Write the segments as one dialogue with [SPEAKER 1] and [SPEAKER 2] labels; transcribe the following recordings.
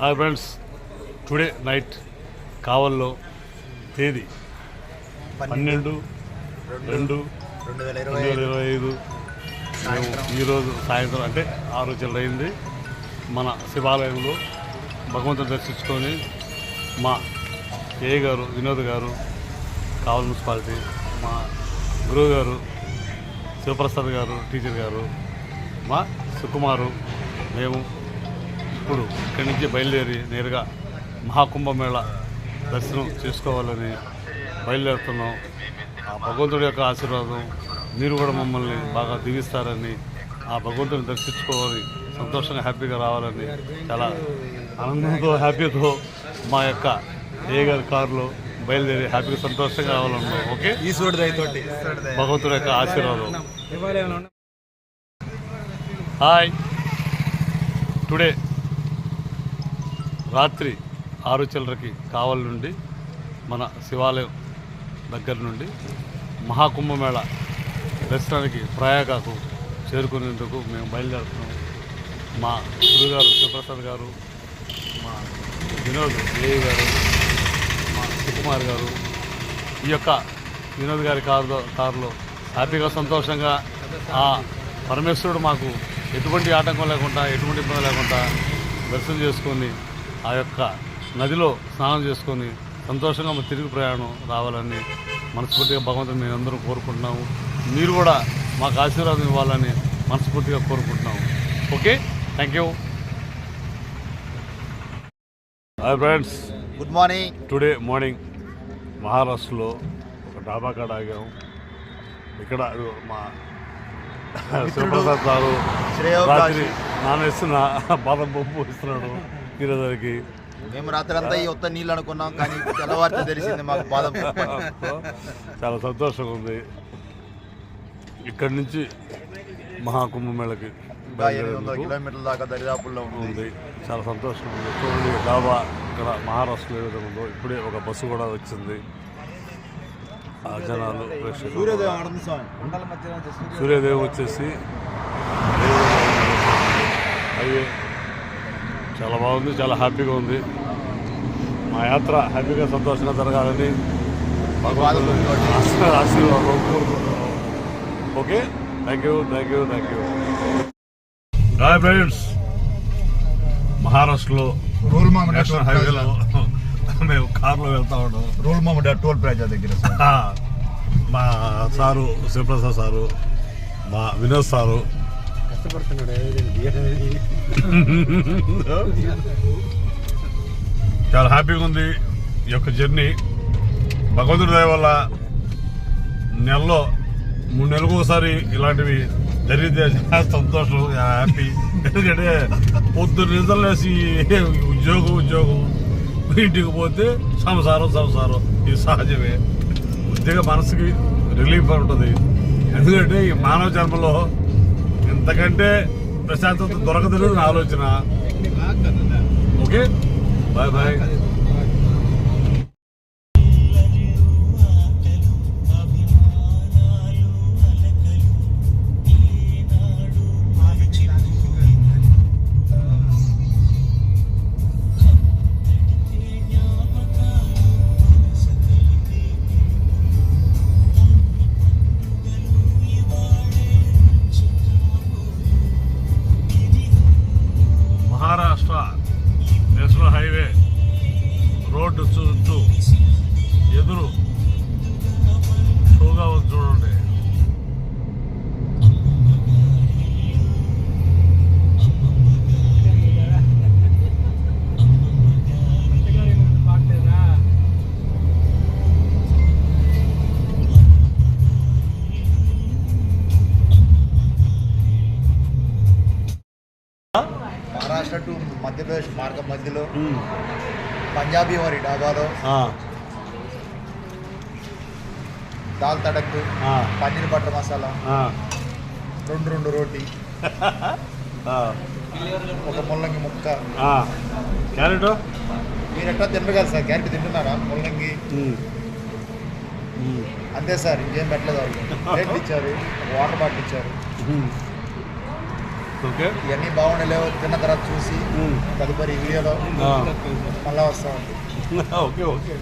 [SPEAKER 1] Hi friends today night కావల్లో తేదీ పన్నెండు రెండు
[SPEAKER 2] రెండు వేల ఇరవై
[SPEAKER 1] ఐదు. మేము ఈరోజు సాయంత్రం అంటే ఆరు అయింది. మన శివాలయంలో భగవంతుని దర్శించుకొని మా ఏ గారు వినోద్ గారు కావల్ మున్సిపాలిటీ మా గురువు గారు శివప్రసాద్ గారు టీచర్ గారు మా సుకుమారు మేము ఇప్పుడు ఇక్కడి నుంచి బయలుదేరి నేరుగా మహాకుంభమేళ దర్శనం చేసుకోవాలని బయలుదేరుతున్నాం. ఆ భగవంతుడి యొక్క ఆశీర్వాదం మీరు కూడా మమ్మల్ని బాగా దీవిస్తారని ఆ భగవంతుని దర్శించుకోవాలి సంతోషంగా హ్యాపీగా రావాలని చాలా ఆనందంతో హ్యాపీతో మా యొక్క ఏ గారి కారులో బయలుదేరి హ్యాపీగా సంతోషంగా రావాలన్నాం. ఓకే?
[SPEAKER 2] ఈశ్వరుడు దయతోటి.
[SPEAKER 1] భగవంతుడి యొక్క ఆశీర్వాదం. హాయ్. టుడే రాత్రి ఆరు చిల్లరకి కావలి నుండి మన శివాలయం దగ్గర నుండి మహాకుంభమేళ దర్శనానికి ప్రయాగకు చేరుకునేందుకు మేము బయలుదేరుతున్నాము మా గురుగారు శివప్రసాద్ గారు మా వినోద్ ఏ గారు మా సుకుమార్ గారు ఈ యొక్క వినోద్ గారి కారులో కారులో హ్యాపీగా సంతోషంగా ఆ పరమేశ్వరుడు మాకు ఎటువంటి ఆటంకం లేకుండా ఎటువంటి ఇబ్బంది లేకుండా దర్శనం చేసుకొని ఆ యొక్క నదిలో స్నానం చేసుకొని సంతోషంగా మా తిరిగి ప్రయాణం రావాలని మనస్ఫూర్తిగా భగవంతుని మేము అందరం కోరుకుంటున్నాము. మీరు కూడా మాకు ఆశీర్వాదం ఇవ్వాలని మనస్ఫూర్తిగా కోరుకుంటున్నాము. Okay? Thank you hi friends
[SPEAKER 2] good morning
[SPEAKER 1] today morning మహారాష్ట్రలో ఒక డాబా కాడ ఆగాం ఇక్కడ మా శివప్రసాద్
[SPEAKER 2] శ్రేయో
[SPEAKER 1] రాత్రి నాన్న ఇస్తున్న బాదం పప్పు ఇస్తున్నాడు తినేదానికి
[SPEAKER 2] మేము రాత్రి అంతా ఈ ఒత్త నీళ్ళు అనుకున్నాం కానీ తెల్లవారితే తెలిసింది మాకు అని.
[SPEAKER 1] చాలా సంతోషంగా ఉంది ఇక్కడి నుంచి మహాకుంభమేళకి
[SPEAKER 2] ఎనిమిది వందల కిలోమీటర్ల దాకా దరిదాపుల్లో ఉంది.
[SPEAKER 1] చాలా సంతోషంగా ఉంది చూడండి డాబా ఇక్కడ మహారాష్ట్రలో ఏ విధంగా ఉందో. ఇప్పుడే ఒక బస్సు కూడా వచ్చింది. ఆ జనాలు సూర్యోదయం వచ్చేసి హైవే చాలా బాగుంది చాలా హ్యాపీగా ఉంది. మా యాత్ర హ్యాపీగా సంతోషంగా జరగాలని ఆశీర్వాదం okay? Thank you thank you thank you hi friends మహారాష్ట్రలో
[SPEAKER 2] రూల్
[SPEAKER 1] నేషనల్ హైవేలో మేము కార్లో వెళ్తా ఉన్నాం.
[SPEAKER 2] రూల్ మామిడి టోల్ ప్లాజా దగ్గర
[SPEAKER 1] మా సారు శివప్రసాద్ సారు మా వినోద్ సారు చాలా హ్యాపీగా ఉంది ఈ యొక్క జర్నీ. భగవంతుడి దయ వల్ల నెలలో మూడు నెలలకు ఒకసారి ఇలాంటివి జరిగితే చాలా సంతోషం హ్యాపీ. ఎందుకంటే పొద్దున్న నిద్రలేసి ఉద్యోగం ఉద్యోగం ఇంటికి పోతే సంసారం సంసారం. ఇది సహజమే. ఉద్యోగ మనసుకి రిలీఫ్ ఉంటుంది. ఎందుకంటే ఈ మానవ జన్మలో ఇంతకంటే ప్రశాంతత దొరకదు నా ఆలోచన. ఓకే? Bye bye.
[SPEAKER 2] మార్గం మధ్యలో. పంజాబీ వారి డాబాలో. దాల్ తడక్ పన్నీర్ బటర్ మసాలా రెండు రెండు రోటీ ఒక ముల్లంగి ముక్క.
[SPEAKER 1] క్యారెట్?
[SPEAKER 2] మీరు ఎట్లా తింటారు కదా సార్? క్యారెట్ తింటున్నారా? ముల్లంగి. అంతే సార్ ఇంకేం పెట్టలేదు వాళ్ళు. ఇచ్చారు వాటర్ బాటిల్ ఇచ్చారు. ఇవన్నీ బాగుండలేవు. తిన్న తర్వాత చూసి తదుపరి వీడియోలో మళ్ళీ వస్తామండి
[SPEAKER 1] ఓకే ఓకే.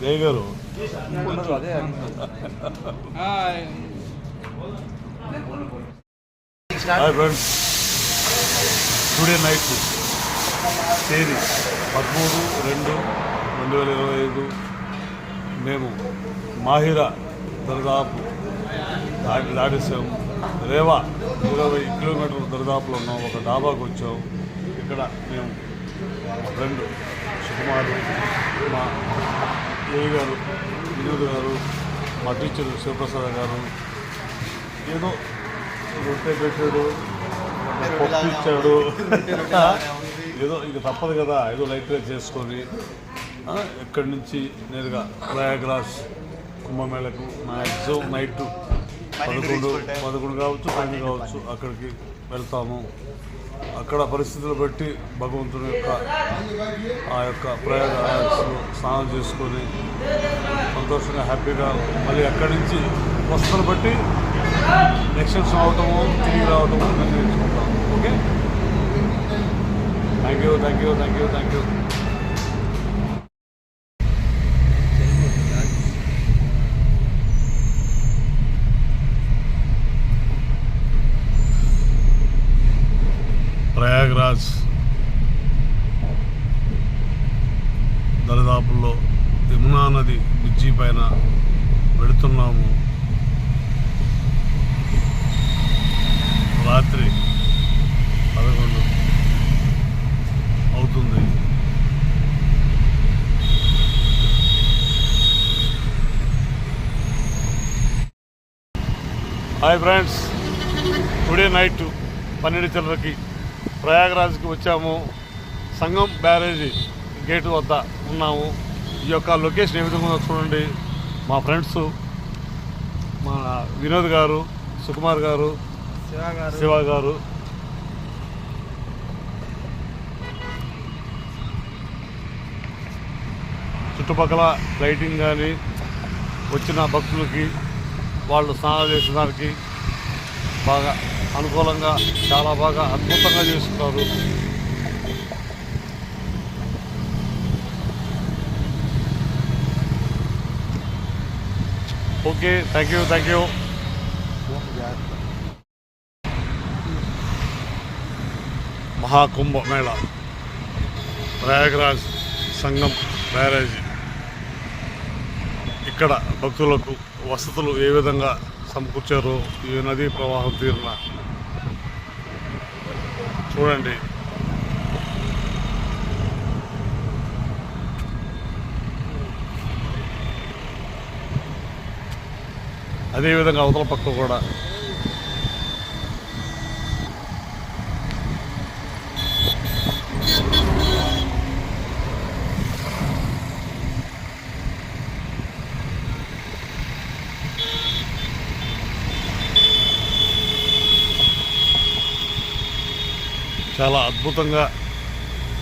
[SPEAKER 1] జయ గారు. టుడే నైట్ తేదీ పదమూడు రెండు రెండు వేల ఇరవై ఐదు మేము మాహిరా దరిదాపు దాటి దాటేసాం రేవా ఇరవై కిలోమీటర్ల దరిదాపులో ఉన్నాం. ఒక డాబాకు వచ్చాం ఇక్కడ మేము ఫ్రెండ్ సుకుమార్ మా ఏవి గారు వినోద్ గారు మా టీచర్ శివప్రసాద్ గారు ఏదో రొట్టె పెట్టాడు పప్పు ఇచ్చాడు. ఏదో ఇక తప్పదు కదా ఏదో లైట్గా చేసుకొని. ఎక్కడి ఇక్కడి నుంచి నేరుగా ప్రయాగ్రాజ్ కుంభమేళకు మ్యాక్సిమం నైట్ పదకొండు పదకొండు కావచ్చు పన్నెండు కావచ్చు అక్కడికి వెళ్తాము. అక్కడ పరిస్థితులు బట్టి భగవంతుని యొక్క ఆ యొక్క ప్రయాగరాజ్లో స్నానం చేసుకొని సంతోషంగా హ్యాపీగా మళ్ళీ అక్కడి నుంచి వస్తువులు బట్టి ఎక్స్టెన్షన్ అవటము తిరిగి రావటము నిర్ణయించుకుంటాం. Okay thank you thank you thank you thank you Prayagraj దరిదాపుల్లో యమునా నది బ్రిడ్జి పైన వెళుతున్నాము రాత్రి పదకొండు అవుతుంది. హాయ్ ఫ్రెండ్స్ టుడే నైట్ పన్నెండు చిల్లరకి ప్రయాగరాజ్కి వచ్చాము. సంగం బ్యారేజీ. గేటు వద్ద ఉన్నాము. ఈ యొక్క లొకేషన్ ఏ విధంగా చూడండి. మా ఫ్రెండ్స్ మా వినోద్ గారు సుకుమార్ గారు శివ గారు. చుట్టుపక్కల లైటింగ్ కానీ వచ్చిన భక్తులకి వాళ్ళు స్నానాలు చేసేదానికి బాగా అనుకూలంగా చాలా బాగా అద్భుతంగా చేస్తున్నారు. Okay thank you thank you Mahakumbh Mela Prayagraj Sangam barrage. ఇక్కడ భక్తులకు వసతులు ఏ విధంగా సమకూర్చారో ఈ నదీ ప్రవాహం తీరిన చూడండి. అదేవిధంగా అవతల పక్క కూడా. చాలా అద్భుతంగా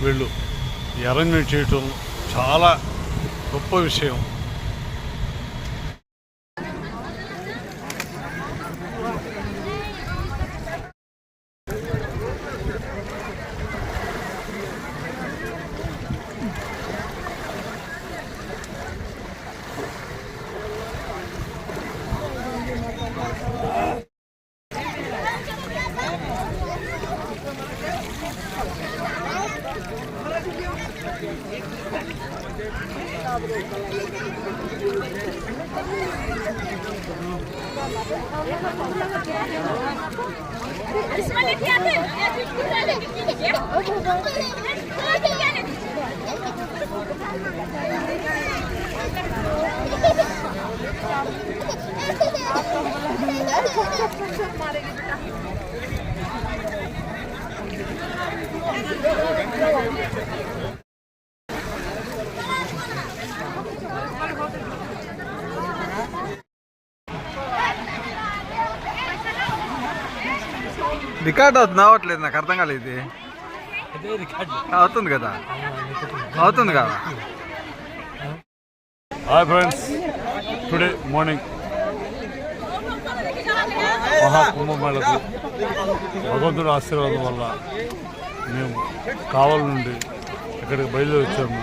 [SPEAKER 1] వీళ్ళు ఈ అరేంజ్మెంట్ చేయటం చాలా గొప్ప విషయం.
[SPEAKER 3] రికార్డ్ అవుతుంది రావట్లేదు నాకు అర్థం కాలేదు అవుతుంది కదా? అవుతుంది కదా?
[SPEAKER 1] హాయ్ ఫ్రెండ్స్ టుడే మార్నింగ్ మహాకుంభమేళకు భగవంతుడి ఆశీర్వాదం వల్ల మేము కావలి నుండి ఇక్కడికి బయలుదేరి వచ్చాము.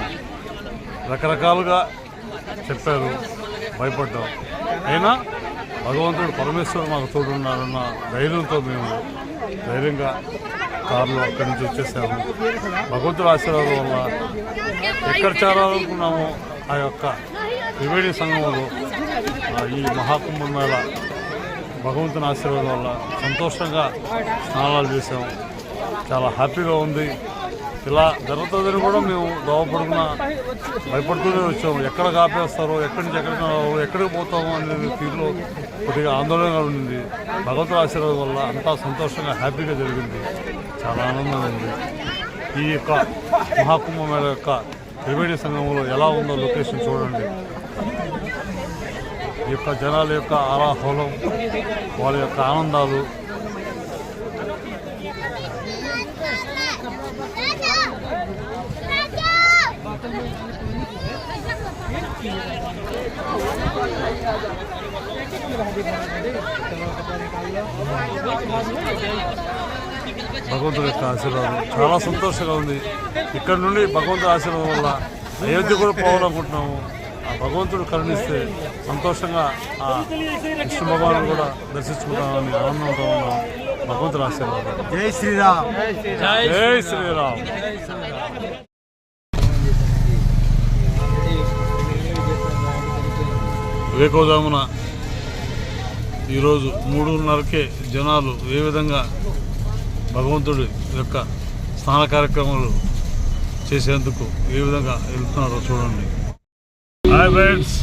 [SPEAKER 1] రకరకాలుగా చెప్పారు భయపడ్డాం. అయినా భగవంతుడు పరమేశ్వరుడు మాకు తోడున్నారన్న ధైర్యంతో మేము ధైర్యంగా కారులో అక్కడి నుంచి వచ్చేసాము. భగవంతుడు ఆశీర్వాదం వల్ల ఎక్కడ చేరాలనుకున్నామో ఆ యొక్క త్రివేణి సంఘంలో ఈ మహాకుంభం మేళ భగవంతుని ఆశీర్వాదం వల్ల సంతోషంగా స్నానాలు చేసాము చాలా హ్యాపీగా ఉంది. ఇలా జరుగుతుందని కూడా మేము దోవపడుకున్న భయపడుతూనే వచ్చాము. ఎక్కడ కాపేస్తారో ఎక్కడి నుంచి ఎక్కడికి రావు ఎక్కడికి పోతామో అనేది తీరులో కొద్దిగా ఆందోళనగా ఉంది భగవంతుడు ఆశీర్వాదం వల్ల అంతా సంతోషంగా హ్యాపీగా జరిగింది. చాలా ఆనందంగా ఉంది. ఈ యొక్క మహాకుంభమేళ యొక్క త్రివేణి సంఘంలో ఎలా ఉందో లొకేషన్ చూడండి. ఈ యొక్క జనాల యొక్క ఆరాహోళం వాళ్ళ యొక్క ఆనందాలు. భగవంతుడి యొక్క ఆశీర్వాదం. చాలా సంతోషంగా ఉంది. ఇక్కడ నుండి భగవంతుడి ఆశీర్వాదం వల్ల అయోధ్య కూడా పోవాలనుకుంటున్నాము. ఆ భగవంతుడు కరుణిస్తే సంతోషంగా ఆ విష్ణు భగవాను కూడా దర్శించుకుంటామని ఆనందంతో ఉన్నాం. భగవంతుడి ఆశీర్వాదం.
[SPEAKER 2] జై శ్రీరామ్.
[SPEAKER 1] జై శ్రీరామ్. వేకోజామున ఈరోజు మూడున్నరకే జనాలు ఏ విధంగా భగవంతుడి యొక్క స్నాన కార్యక్రమాలు చేసేందుకు ఏ విధంగా వెళ్తున్నారో చూడండి. Hi friends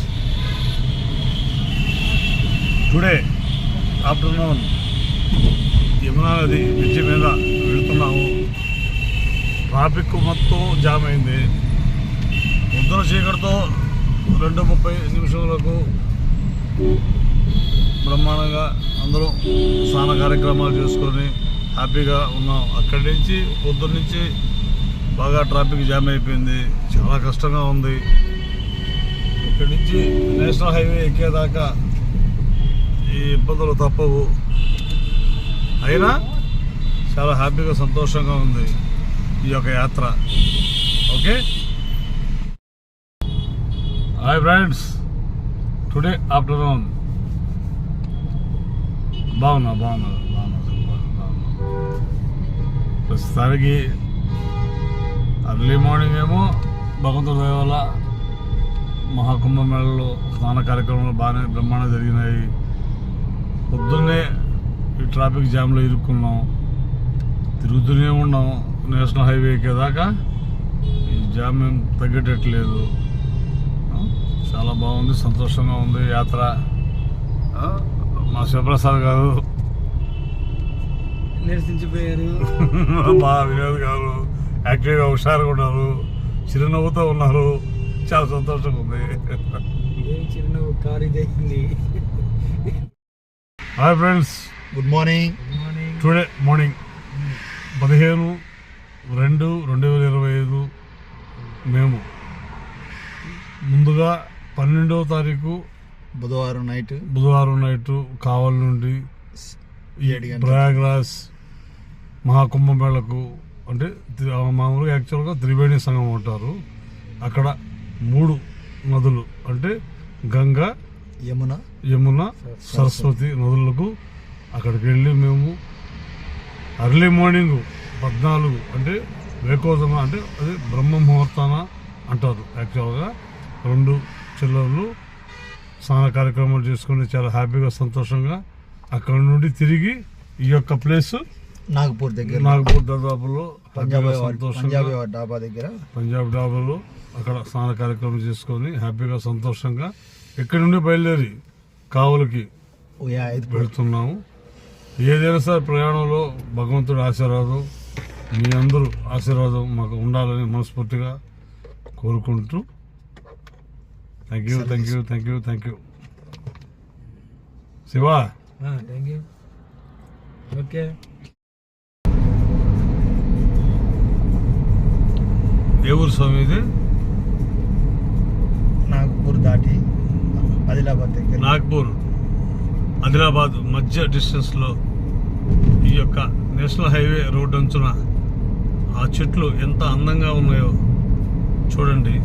[SPEAKER 1] today afternoon Yamuna నది బ్రిడ్జి మీద వెళుతున్నాము. ట్రాఫిక్ మొత్తం జామ్ అయింది. పొద్దున చీకటితో రెండు ముప్పై నిమిషములకు బ్రహ్మాండంగా అందరూ స్నాన కార్యక్రమాలు చేసుకొని హ్యాపీగా ఉన్నాం. అక్కడి నుంచి పొద్దున్న నుంచి బాగా ట్రాఫిక్ జామ్ అయిపోయింది. చాలా కష్టంగా ఉంది. ఇక్కడి నుంచి నేషనల్ హైవే ఎక్కేదాకా ఈ ఇబ్బందులు తప్పవు. అయినా చాలా హ్యాపీగా సంతోషంగా ఉంది ఈ యొక్క యాత్ర. Okay? Hi friends. Today afternoon. బాగున్నా బాగున్నా బాగున్నా. ప్రస్తుతానికి అర్లీ మార్నింగ్ ఏమో భగవంతుడి దయ వల్ల మహాకుంభమేళలో స్నాన కార్యక్రమాలు బాగానే బ్రహ్మాండం జరిగినాయి. పొద్దున్నే ఈ ట్రాఫిక్ జామ్లో ఇరుక్కున్నాం. తిరుగుతూనే ఉన్నాం. నేషనల్ హైవే ఎక్కేదాకా ఈ జామ్ ఏం తగ్గేటట్లేదు. చాలా బాగుంది సంతోషంగా ఉంది. యాత్ర మా శివప్రసాద్ గారు
[SPEAKER 3] నిరసించిపోయారు.
[SPEAKER 1] మా వినోద్ గారు యాక్టివ్గా హుషారుగా ఉన్నారు. చిరునవ్వుతో ఉన్నారు. చాలా సంతోషంగా ఉంది.
[SPEAKER 3] ఏం చిరునవ్వు కారు ఇదైంది
[SPEAKER 1] hi friends.
[SPEAKER 2] Good morning.
[SPEAKER 3] Good morning.
[SPEAKER 1] Today morning. పదిహేను రెండు రెండు వేల ఇరవై ఐదు మేము. ముందుగా పన్నెండవ తారీఖు
[SPEAKER 2] బుధవారం నైట్.
[SPEAKER 1] బుధవారం నైట్ కావలి నుండి. ప్రయాగ్రాజ్ మహాకుంభమేళకు అంటే మామూలుగా యాక్చువల్గా త్రివేణి సంఘం అంటారు. అక్కడ మూడు నదులు అంటే గంగా
[SPEAKER 2] యమున
[SPEAKER 1] యమున సరస్వతి. నదులకు అక్కడికి వెళ్ళి మేము అర్లీ మార్నింగ్ పద్నాలుగు అంటే వేకోజమ అంటే అది బ్రహ్మ ముహూర్తాన అంటారు యాక్చువల్గా రెండు చిల్లర్లు స్నాన కార్యక్రమాలు చేసుకుని చాలా హ్యాపీగా సంతోషంగా అక్కడ నుండి తిరిగి ఈ యొక్క ప్లేస్
[SPEAKER 2] నాగపూర్ దగ్గర.
[SPEAKER 1] నాగపూర్ దాదాపులో
[SPEAKER 2] పంజాబ్ డాబా దగ్గర.
[SPEAKER 1] పంజాబ్ డాబాలో అక్కడ స్నాన కార్యక్రమం చేసుకొని హ్యాపీగా సంతోషంగా ఇక్కడి నుండి బయలుదేరి కావులకి వెళుతున్నాము. ఏదైనా సరే ప్రయాణంలో భగవంతుడి ఆశీర్వాదం మీ అందరూ ఆశీర్వాదం మాకు ఉండాలని మనస్ఫూర్తిగా కోరుకుంటూ thank you thank you thank you thank you Shiva.
[SPEAKER 3] Thank you okay
[SPEAKER 1] ఏ ఊరు స్వామి ఇది?
[SPEAKER 2] నాగపూర్ దాటి ఆదిలాబాద్ దగ్గర
[SPEAKER 1] నాగ్పూర్. ఆదిలాబాద్ మధ్య డిస్టెన్స్లో ఈ యొక్క నేషనల్ హైవే రోడ్ అంచున ఆ చెట్లు ఎంత అందంగా ఉన్నాయో చూడండి.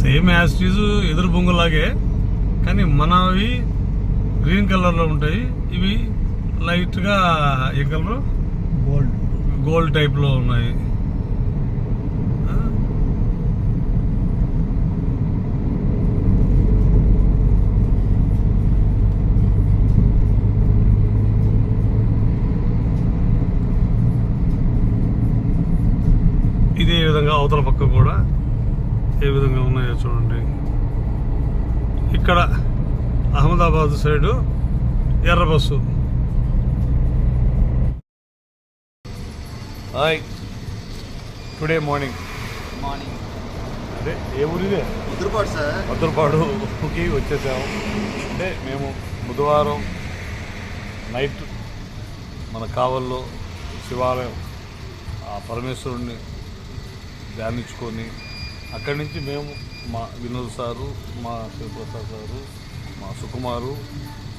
[SPEAKER 1] సేమ్ యాజ్ టీజ్ ఎదురు బొంగులాగే కానీ మనవి గ్రీన్ కలర్లో ఉంటాయి. ఇవి లైట్గా ఏ కలర్?
[SPEAKER 2] గోల్డ్
[SPEAKER 1] గోల్డ్ టైప్లో ఉన్నాయి. ఇదే విధంగా అవతల పక్క కూడా ఏ విధంగా ఉన్నాయో చూడండి. ఇక్కడ అహ్మదాబాద్ సైడు ఎర్ర bus. Hi today morning
[SPEAKER 2] morning
[SPEAKER 1] అదే ఏ ఊరిదే?
[SPEAKER 2] ముద్రపాటు సార్.
[SPEAKER 1] మధురపాడుకి వచ్చేసాము. అంటే మేము బుధవారం నైట్ మన కావల్లో శివాలయం ఆ పరమేశ్వరుణ్ణి ధ్యానించుకొని అక్కడి నుంచి మేము మా వినోద్ సారు మా శివప్రసాద్ సారు మా సుకుమారు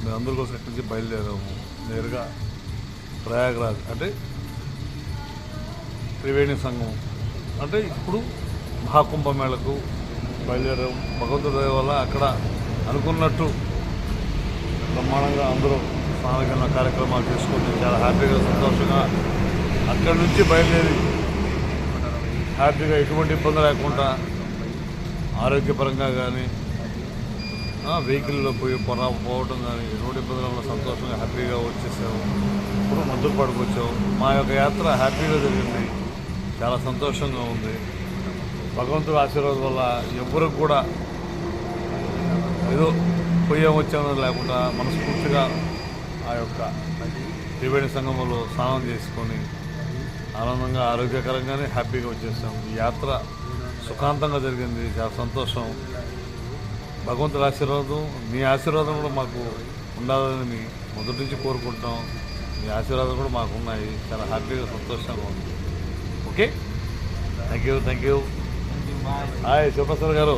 [SPEAKER 1] మేమందరి కోసం ఇక్కడి నుంచి బయలుదేరాము. నేరుగా ప్రయాగరాజ్. అంటే త్రివేణి సంఘం. అంటే ఇప్పుడు మహాకుంభమేళకు బయలుదేరాం. భగవంతుడి వల్ల అక్కడ అనుకున్నట్టు బ్రహ్మాండంగా అందరూ స్నానకరణ కార్యక్రమాలు చేసుకొని చాలా హ్యాపీగా సంతోషంగా అక్కడి నుంచి బయలుదేరి హ్యాపీగా ఎటువంటి ఇబ్బంది లేకుండా ఆరోగ్యపరంగా కానీ వెహికల్లో పోయి పొర పోవడం కానీ ఎటువంటి ఇబ్బంది సంతోషంగా హ్యాపీగా వచ్చేసాము ఇప్పుడు మద్దతుపాడుకు వచ్చాము మా యొక్క యాత్ర హ్యాపీగా జరిగింది. చాలా సంతోషంగా ఉంది. భగవంతుడు ఆశీర్వాదం వల్ల ఎవ్వరికి కూడా ఏదో పొయ్యం వచ్చామో లేకుండా మనస్ఫూర్తిగా ఆ యొక్క త్రివేణి సంగమంలో స్నానం చేసుకొని ఆనందంగా ఆరోగ్యకరంగానే హ్యాపీగా వచ్చేసాం. ఈ యాత్ర సుఖాంతంగా జరిగింది. చాలా సంతోషం. భగవంతుడి ఆశీర్వాదం మీ ఆశీర్వాదం కూడా మాకు ఉండాలని మొదటి నుంచి కోరుకుంటాం మీ ఆశీర్వాదం కూడా మాకు ఉన్నాయి. చాలా హ్యాపీగా సంతోషంగా ఉంది. Thank you thank you hi Shivaprasad garu.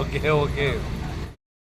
[SPEAKER 1] Okay okay